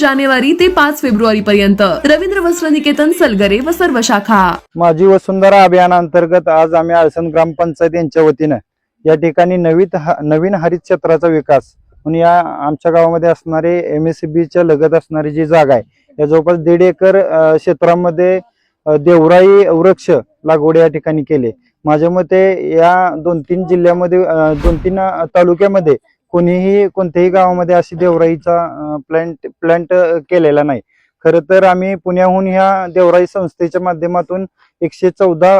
जानेवारी ते पाच फेब्रुवारी पर्यंत रवींद्र वस्त्र निकेतन सलगरे व सर्व शाखा. माझी वसुंधरा अभियानांतर्गत आज आम्ही आळसण ग्रामपंचायत यांच्या वतीनं या ठिकाणी नवीन नवीन हरित क्षेत्राचा विकास म्हणून या आमच्या गावामध्ये असणारे एम एस च्या लगत असणारी जी जागा आहे या जवळपास दीड एकर क्षेत्रामध्ये देवराई वृक्ष लागवड या ठिकाणी केले. माझ्या मते या दोन तीन जिल्ह्यामध्ये दोन तीन तालुक्यामध्ये कोणीही कोणत्याही गावामध्ये अशी देवराईचा प्लॅन्ट प्लॅन्ट केलेला नाही. खरं तर आम्ही पुण्याहून ह्या देवराई संस्थेच्या माध्यमातून एकशे चौदा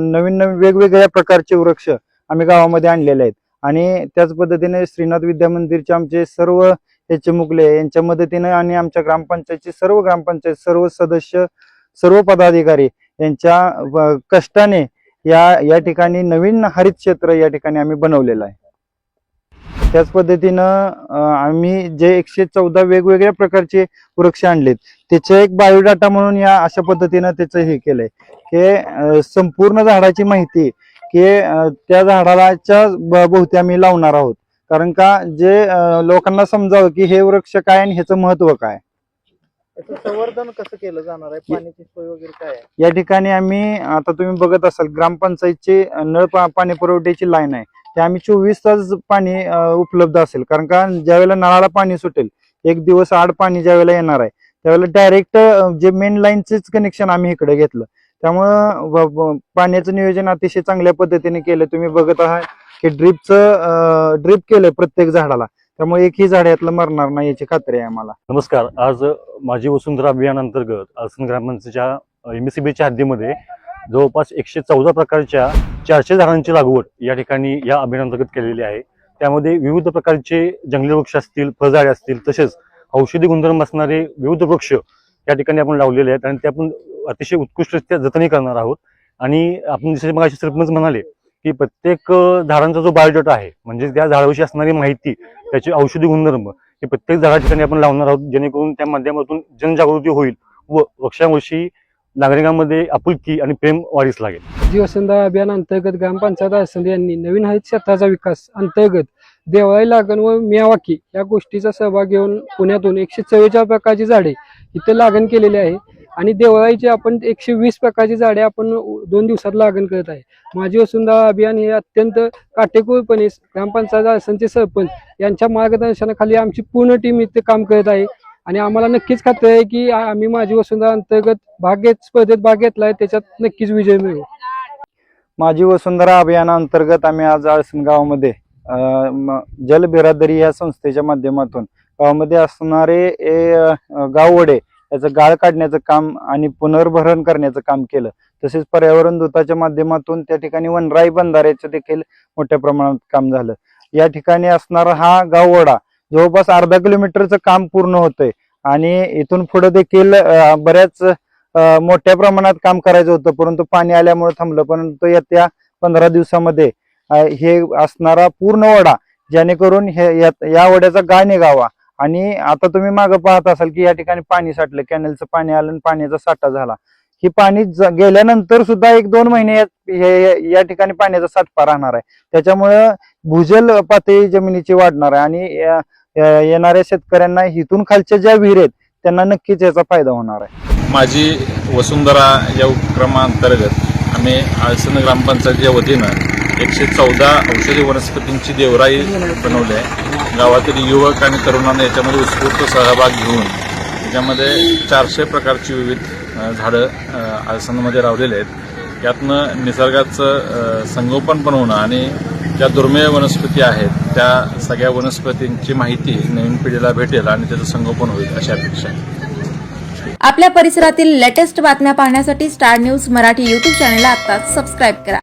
नवीन नवीन वेगवेगळ्या प्रकारचे वृक्ष आम्ही गावामध्ये आणलेले आहेत. आणि त्याच पद्धतीने श्रीनाथ विद्या मंदिरचे आमचे सर्व याचे मुकले यांच्या मदतीने आणि आमच्या ग्रामपंचायतचे सर्व ग्रामपंचायत सर्व सदस्य सर्व पदाधिकारी यांच्या कष्टाने या या ठिकाणी नवीन हरित क्षेत्र या ठिकाणी आम्ही बनवलेलं आहे. त्याच पद्धतीनं आम्ही जे एकशे चौदा वेगवेगळ्या प्रकारचे वृक्ष आणलेत त्याचे एक बायोडाटा म्हणून या अशा पद्धतीनं त्याचं हे केलंय. की संपूर्ण झाडाची माहिती की त्या झाडाच्या भोवती आम्ही लावणार आहोत. कारण का जे लोकांना समजावं की हे वृक्ष काय आणि ह्याचं महत्त्व काय? संवर्धन कसं केलं जाणार आहे? पाण्याची सोय वगैरे काय या ठिकाणी आम्ही आता तुम्ही बघत असाल ग्रामपंचायतची नळ पाणी पुरवठ्याची लाईन आहे. ते आम्ही चोवीस तास पाणी उपलब्ध असेल. कारण का ज्यावेळेला नळाला पाणी सुटेल एक दिवस आड पाणी ज्यावेळेला येणार आहे त्यावेळेला डायरेक्ट जे मेन लाईनचेच कनेक्शन आम्ही इकडे घेतलं. त्यामुळं पाण्याचं नियोजन अतिशय चांगल्या पद्धतीने केलं. तुम्ही बघत आहात की ड्रीपचं ड्रीप केलंय प्रत्येक झाडाला. त्यामुळे एकही झाड यातलं मरणार नाही याची खात्री आहे आम्हाला. नमस्कार. आज माझी वसुंधरा अभियान अंतर्गत आसन एमसीबीच्या एम एस सी हद्दीमध्ये जवळपास एकशे चौदा प्रकारच्या चारशे झाडांची लागवड या ठिकाणी या अभियानांतर्गत केलेली आहे. त्यामध्ये विविध प्रकारचे जंगली वृक्ष असतील फळझाडे असतील तसेच औषधी गुणधर्म असणारे विविध वृक्ष या ठिकाणी आपण लावलेले आहेत आणि ते आपण अतिशय उत्कृष्टरित्या जतनही करणार आहोत. आणि आपण जसे मग सरपंच म्हणाले की प्रत्येक झाडांचा जो बायोडेटा आहे म्हणजे त्या झाडाविषयी असणारी माहिती त्याचे औषधी गुणधर्म हे प्रत्येक झाडा ठिकाणी आपण लावणार आहोत जेणेकरून त्या माध्यमातून जनजागृती होईल व वृक्षांविषयी नागरिकांमध्ये आपुलकी आणि प्रेम वाढीस लागेल. जीवसंधा अभियान अंतर्गत ग्रामपंचायत आसंद यांनी नवीन हरित क्षेत्राचा विकास अंतर्गत देवळाई लागण व मियावाकी या गोष्टीचा सहभाग घेऊन पुण्यातून एकशे चव्वेचाळीस प्रकारची झाडे इथे लागण केलेली आहे. आणि देवळाईची आपण एकशे वीस प्रकारची झाडे आपण दोन दिवसात लागण करत आहे. माझी वसुंधरा अभियान हे अत्यंत काटेकोरपणे ग्रामपंचायत आसनचे सरपंच यांच्या मार्गदर्शनाखाली आमची पूर्ण टीम इथे काम करत आहे. आणि आम्हाला नक्कीच खात्री आहे की आम्ही माझी वसुंधरा अंतर्गत भाग घेत स्पर्धेत भाग घेतलाय त्याच्यात नक्कीच विजय मिळू माझी वसुंधरा अभियानाअंतर्गत आम्ही आज आळसण गावामध्ये जलबिरादरी जल बिरादरी या संस्थेच्या माध्यमातून गावामध्ये असणारे गाववडे याचं गाळ काढण्याचं काम आणि पुनर्भरण करण्याचं काम केलं. तसेच पर्यावरण दूताच्या माध्यमातून त्या ठिकाणी वनराई बंधाऱ्याचं देखील मोठ्या प्रमाणात काम झालं. या ठिकाणी असणारा हा गाववडा जवळपास अर्धा किलोमीटरचं काम पूर्ण होतंय. आणि इथून पुढे देखील बऱ्याच मोठ्या प्रमाणात काम करायचं होतं. परंतु पाणी आल्यामुळे थांबलं. परंतु येत्या पंधरा दिवसामध्ये हे असणारा पूर्ण वडा जेणेकरून हे या वड्याचा गाळ निघावा. आणि आता तुम्ही मागं पाहत असाल की या ठिकाणी पाणी साठलं. कॅनलचं पाणी आलं आणि पाण्याचा साठा झाला. ही पाणी गेल्यानंतर सुद्धा एक दोन महिने हे- या ठिकाणी पाण्याचा साठपा राहणार आहे. त्याच्यामुळं भूजल पातळी जमिनीची वाढणार आहे. आणि येणाऱ्या शेतकऱ्यांना इथून खालच्या ज्या विहीर आहेत त्यांना नक्कीच याचा फायदा होणार आहे. माझी वसुंधरा या उपक्रमाअंतर्गत आम्ही आळसन ग्रामपंचायतीच्या वतीनं एकशे चौदा औषधी वनस्पतींची देवराई बनवली आहे. गावातील युवक आणि तरुणांना याच्यामध्ये उत्स्फूर्त सहभाग घेऊन त्याच्यामध्ये चारशे प्रकारची विविध झाडं आळसनमध्ये आळसणमध्ये लावलेली आहेत. यातनं निसर्गाचं संगोपन पण होणं आणि ज्या दुर्मिळ वनस्पती आहेत त्या सगळ्या वनस्पतींची माहिती नवीन पिढीला भेटेल आणि त्याचं संगोपन होईल अशी अपेक्षा आहे. आपल्या परिसरातील लेटेस्ट बातम्या पाहण्यासाठी स्टार न्यूज मराठी यूट्यूब चॅनलला आत्ताच सबस्क्राईब करा.